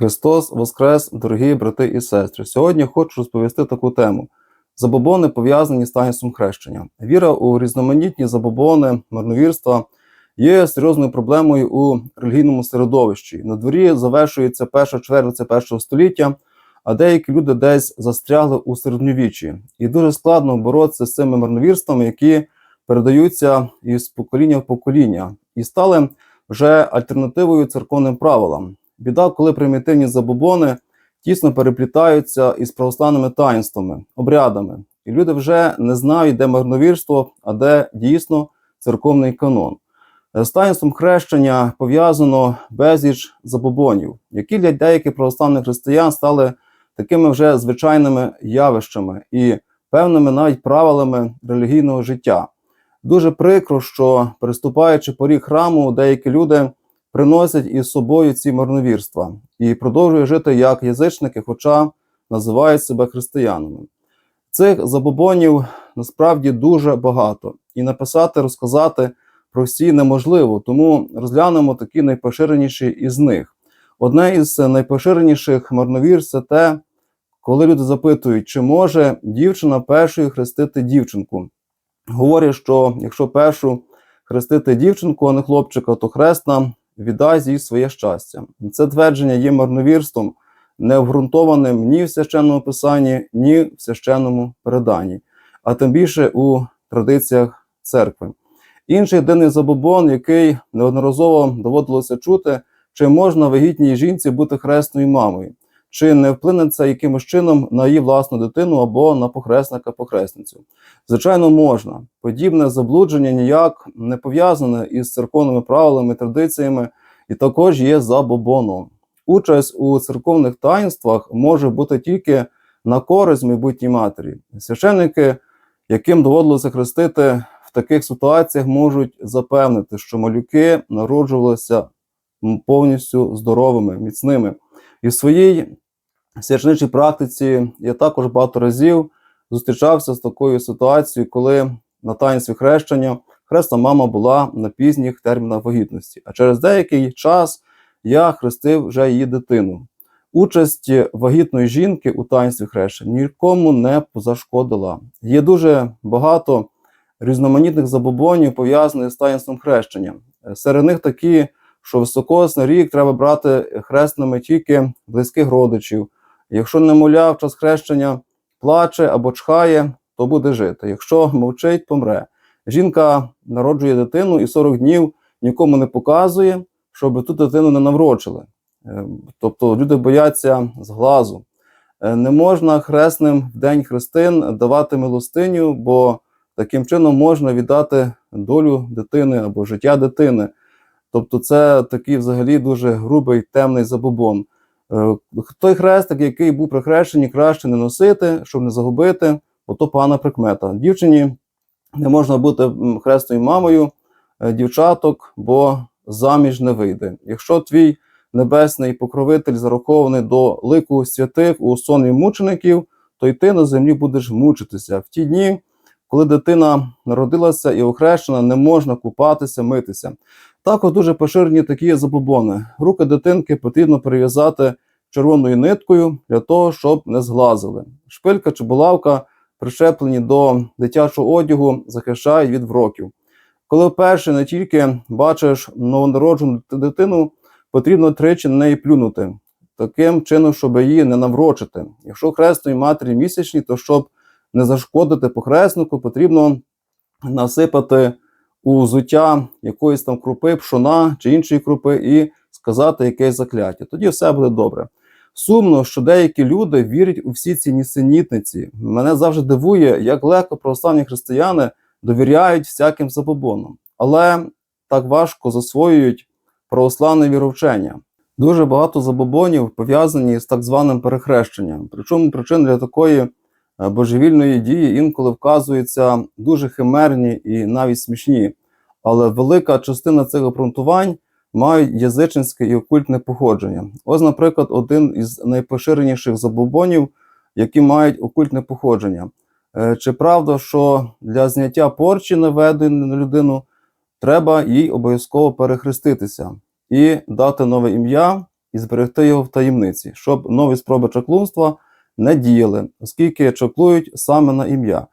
Христос Воскрес, дорогі брати і сестри. Сьогодні хочу розповісти таку тему: забобони пов'язані з таїнством хрещення. Віра у різноманітні забобони, марновірства є серйозною проблемою у релігійному середовищі. На дворі завершується перша чверть першого століття, а деякі люди десь застрягли у середньовіччі. І дуже складно боротися з цими марновірствами, які передаються із покоління в покоління, і стали вже альтернативою церковним правилам. Біда, коли примітивні забобони тісно переплітаються із православними таїнствами, обрядами, і люди вже не знають, де марновірство, а де дійсно церковний канон. З таїнством хрещення пов'язано безліч забобонів, які для деяких православних християн стали такими вже звичайними явищами і певними навіть правилами релігійного життя. Дуже прикро, що переступаючи поріг храму, деякі люди приносять із собою ці марновірства і продовжують жити як язичники, хоча називають себе християнами. Цих забобонів насправді дуже багато, і написати, розказати про всі неможливо, тому розглянемо такі найпоширеніші із них. Одне із найпоширеніших марновір це те, коли люди запитують, чи може дівчина першою хрестити дівчинку. Говорять, що якщо першу хрестити дівчинку, а не хлопчика, то хресна віддасть їй своє щастя. Це твердження є марновірством, не обґрунтованим ні в священному писанні, ні в священному переданні, а тим більше у традиціях церкви. Інший єдиний забобон, який неодноразово доводилося чути, чи можна вагітній жінці бути хресною мамою, чи не вплине це якимось чином на її власну дитину або на похресника-похресницю. Звичайно, можна. Подібне заблудження ніяк не пов'язане із церковними правилами, традиціями, і також є забобоном. Участь у церковних таїнствах може бути тільки на користь майбутній матері. Священники, яким доводилося хрестити в таких ситуаціях, можуть запевнити, що малюки народжувалися повністю здоровими, міцними. І в своїй священичій практиці я також багато разів зустрічався з такою ситуацією, коли на таїнстві хрещення хресна мама була на пізніх термінах вагітності. А через деякий час я хрестив вже її дитину. Участь вагітної жінки у таїнстві хрещення нікому не зашкодила. Є дуже багато різноманітних забобонів, пов'язаних з таїнством хрещення. Серед них такі, що високосний рік треба брати хресними тільки близьких родичів. Якщо немовля в час хрещення плаче або чхає, то буде жити. Якщо мовчить, помре. Жінка народжує дитину і 40 днів нікому не показує, щоб ту дитину не наврочили. Тобто люди бояться зглазу. Не можна хресним в день хрестин давати милостиню, бо таким чином можна віддати долю дитини або життя дитини. Тобто, це такий взагалі дуже грубий темний забобон. Той хрестик, який був при хрещенні, краще не носити, щоб не загубити, бо то погана прикмета. Дівчині не можна бути хресною мамою дівчаток, бо заміж не вийде. Якщо твій небесний покровитель зарахований до лику святих у сонмі мучеників, то й ти на землі будеш мучитися. В ті дні, коли дитина народилася і охрещена, не можна купатися, митися. Також дуже поширені такі забобони. Руки дитинки потрібно перев'язати червоною ниткою для того, щоб не зглазили. Шпилька чи булавка, прищеплені до дитячого одягу, захищають від вроків. Коли вперше не тільки бачиш новонароджену дитину, потрібно тричі на неї плюнути, таким чином, щоб її не наврочити. Якщо хресної матері місячні, то щоб не зашкодити похреснику, потрібно насипати у взуття якоїсь там крупи, пшона чи іншої крупи, і сказати якесь закляття. Тоді все буде добре. Сумно, що деякі люди вірять у всі ці нісенітниці. Мене завжди дивує, як легко православні християни довіряють всяким забобонам, але так важко засвоюють православне віровчення. Дуже багато забобонів пов'язані з так званим перехрещенням. Причому причини для такої божевільної дії інколи вказуються дуже химерні і навіть смішні. Але велика частина цих обґрунтувань мають язичницьке і окультне походження. Ось, наприклад, один із найпоширеніших забобонів, які мають окультне походження. Чи правда, що для зняття порчі наведеної на людину треба їй обов'язково перехреститися і дати нове ім'я і зберегти його в таємниці, щоб нові спроби чаклунства не діяли, оскільки чаклують саме на ім'я.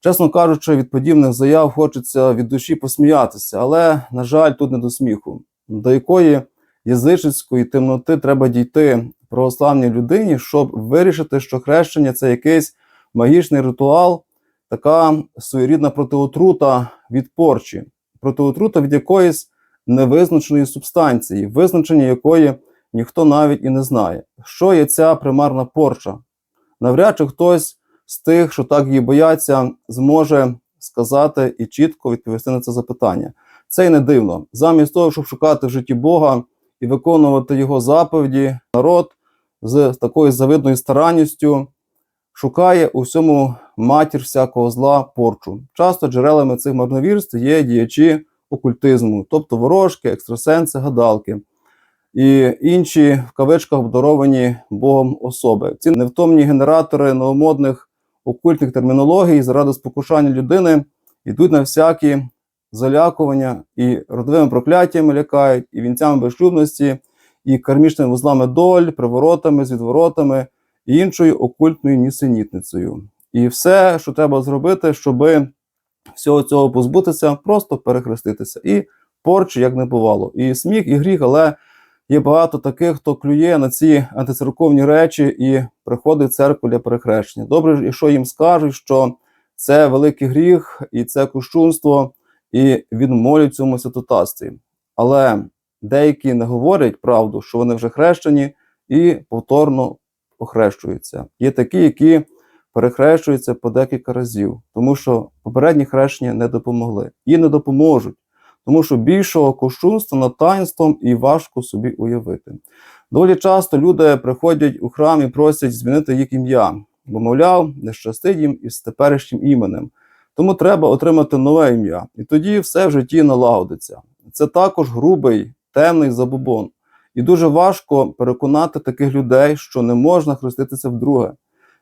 Чесно кажучи, від подібних заяв хочеться від душі посміятися, але, на жаль, тут не до сміху, до якої язичницької темноти треба дійти православній людині, щоб вирішити, що хрещення це якийсь магічний ритуал, така своєрідна протиотрута від порчі, протиотрута від якоїсь невизначеної субстанції, визначення якої ніхто навіть і не знає. Що є ця примарна порча? Навряд чи хтось з тих, що так її бояться, зможе сказати і чітко відповісти на це запитання. Це й не дивно. Замість того, щоб шукати в житті Бога і виконувати його заповіді, народ з такою завидною старанністю шукає у всьому матір всякого зла порчу. Часто джерелами цих марновірств є діячі окультизму, тобто ворожки, екстрасенси, гадалки і інші в кавичках обдаровані Богом особи. Ці невтомні генератори новомодних окультних термінологій заради спокушання людини йдуть на всякі залякування і родовими прокляттями лякають, і вінцями безшлюбності, і кармічними вузлами доль, приворотами, звідворотами і іншою окультною нісенітницею. І все, що треба зробити, щоб всього цього позбутися, просто перехреститися. І порчі, як не бувало. І сміх, і гріх, але є багато таких, хто клює на ці антицерковні речі і приходить в церкву для перехрещення. Добре, якщо їм скажуть, що це великий гріх і це кощунство, і відмолять цьому святотатстві. Але деякі не говорять правду, що вони вже хрещені і повторно охрещуються. Є такі, які перехрещуються по декілька разів, тому що попередні хрещення не допомогли і не допоможуть, тому що більшого кощунства над таїнством і важко собі уявити. Доволі часто люди приходять у храм і просять змінити їх ім'я, бо, мовляв, не щастить їм із теперішнім іменем. Тому треба отримати нове ім'я, і тоді все в житті налагодиться. Це також грубий, темний забубон. І дуже важко переконати таких людей, що не можна хреститися вдруге,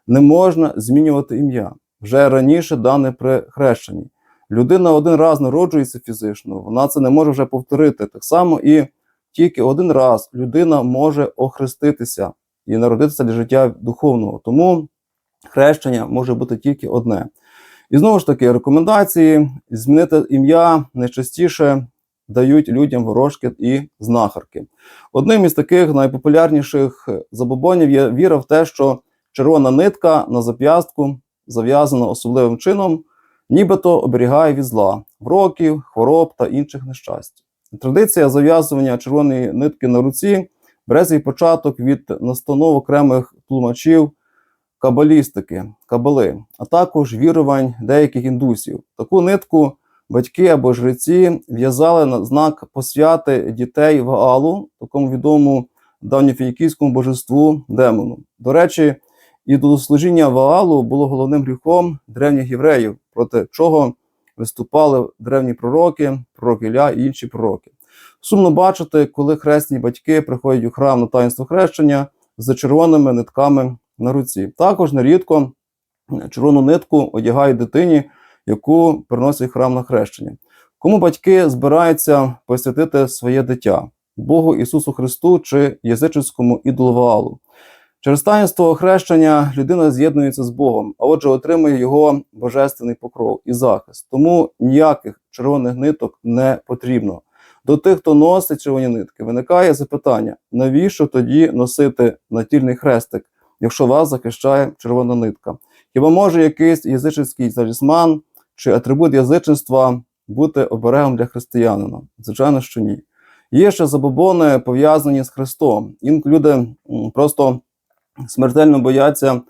не можна змінювати ім'я вже раніше дане при хрещенні. Людина один раз народжується фізично, вона це не може вже повторити. Так само і тільки один раз людина може охреститися і народитися для життя духовного. Тому хрещення може бути тільки одне. І знову ж таки, рекомендації змінити ім'я найчастіше дають людям ворожки і знахарки. Одним із таких найпопулярніших забобонів є віра в те, що червона нитка на зап'ястку зав'язана особливим чином, нібито оберігає від зла, вроків, хвороб та інших нещасть. Традиція зав'язування червоної нитки на руці бере свій початок від настанов окремих тлумачів кабалістики, кабали, а також вірувань деяких індусів. Таку нитку батьки або жреці в'язали на знак посвяти дітей Ваалу, такому відомому давньофінікійському божеству демону. До речі, ідолослужіння Ваалу було головним гріхом древніх євреїв, проти чого виступали древні пророки, пророк Ілля і інші пророки. Сумно бачити, коли хресні батьки приходять у храм на таїнство хрещення з червоними нитками на руці. Також нерідко червону нитку одягають дитині, яку приносять храм на хрещення. Кому батьки збираються посвятити своє дитя Богу Ісусу Христу чи язичницькому ідоловалу. Через таїнство хрещення людина з'єднується з Богом, а отже, отримує його божественний покров і захист. Тому ніяких червоних ниток не потрібно. До тих, хто носить червоні нитки, виникає запитання: навіщо тоді носити натільний хрестик, якщо вас захищає червона нитка? Хіба може якийсь язичницький талісман чи атрибут язичництва бути оберегом для християнина? Звичайно, що ні. Є ще забобони пов'язані з Христом. Інколи люди просто смертельно бояться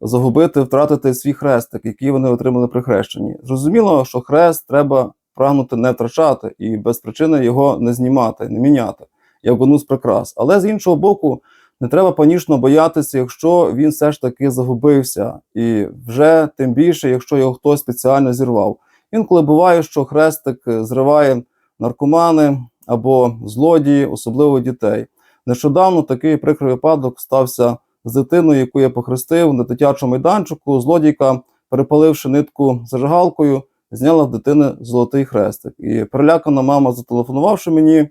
загубити, втратити свій хрестик, який вони отримали при хрещенні. Зрозуміло, що хрест треба прагнути не втрачати і без причини його не знімати, не міняти, як одну з прикрас. Але з іншого боку, не треба панічно боятися, якщо він все ж таки загубився, і вже тим більше, якщо його хтось спеціально зірвав. Інколи буває, що хрестик зриває наркомани або злодії, особливо дітей. Нещодавно такий прикрий випадок стався з дитиною, яку я похрестив на дитячому майданчику. Злодійка, перепаливши нитку зажигалкою, зняла в дитини золотий хрестик. І перелякана мама, зателефонувавши мені,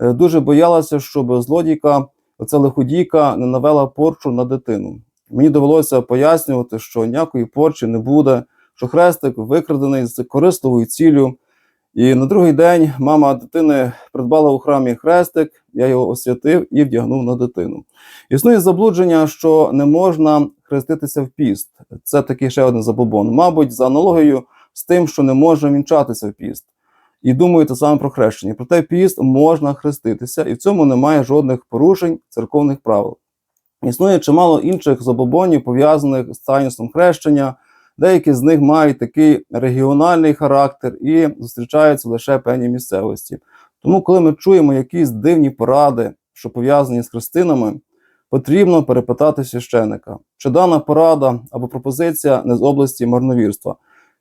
е, дуже боялася, щоб злодійка оця лиходійка не навела порчу на дитину. Мені довелося пояснювати, що ніякої порчі не буде, що хрестик викрадений з корисливою ціллю. І на другий день мама дитини придбала у храмі хрестик, я його освятив і вдягнув на дитину. Існує заблудження, що не можна хреститися в піст. Це такий ще один забобон. Мабуть, за аналогією з тим, що не можна вінчатися в піст. І думаю те саме про хрещення. Проте піст можна хреститися, і в цьому немає жодних порушень церковних правил. Існує чимало інших забобонів, пов'язаних з таїнством хрещення. Деякі з них мають такий регіональний характер і зустрічаються лише в певній місцевості. Тому, коли ми чуємо якісь дивні поради, що пов'язані з хрестинами, потрібно перепитати священика, чи дана порада або пропозиція не з області марновірства.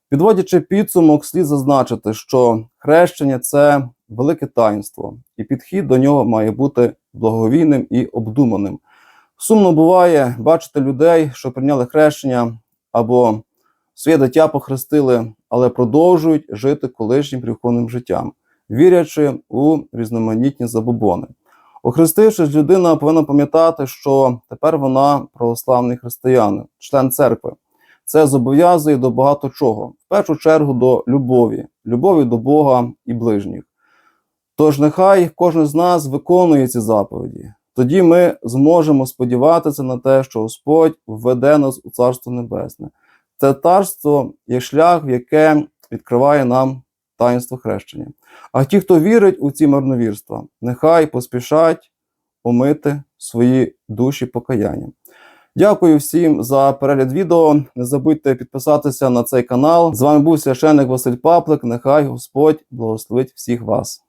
Підводячи підсумок, слід зазначити, що хрещення це велике таїнство, і підхід до нього має бути благовійним і обдуманим. Сумно буває бачити людей, що прийняли хрещення або своє дитя похрестили, але продовжують жити колишнім гріховним життям, вірячи у різноманітні забобони. Охрестившись, людина повинна пам'ятати, що тепер вона православний християнин, член церкви. Це зобов'язує до багато чого. В першу чергу до любові, любові до Бога і ближніх. Тож нехай кожен з нас виконує ці заповіді. Тоді ми зможемо сподіватися на те, що Господь введе нас у Царство Небесне. Це царство є шлях, в яке відкриває нам таїнство хрещення. А ті, хто вірить у ці марновірства, нехай поспішать омити свої душі покаянням. Дякую всім за перегляд відео. Не забудьте підписатися на цей канал. З вами був священник Василь Паплик. Нехай Господь благословить всіх вас.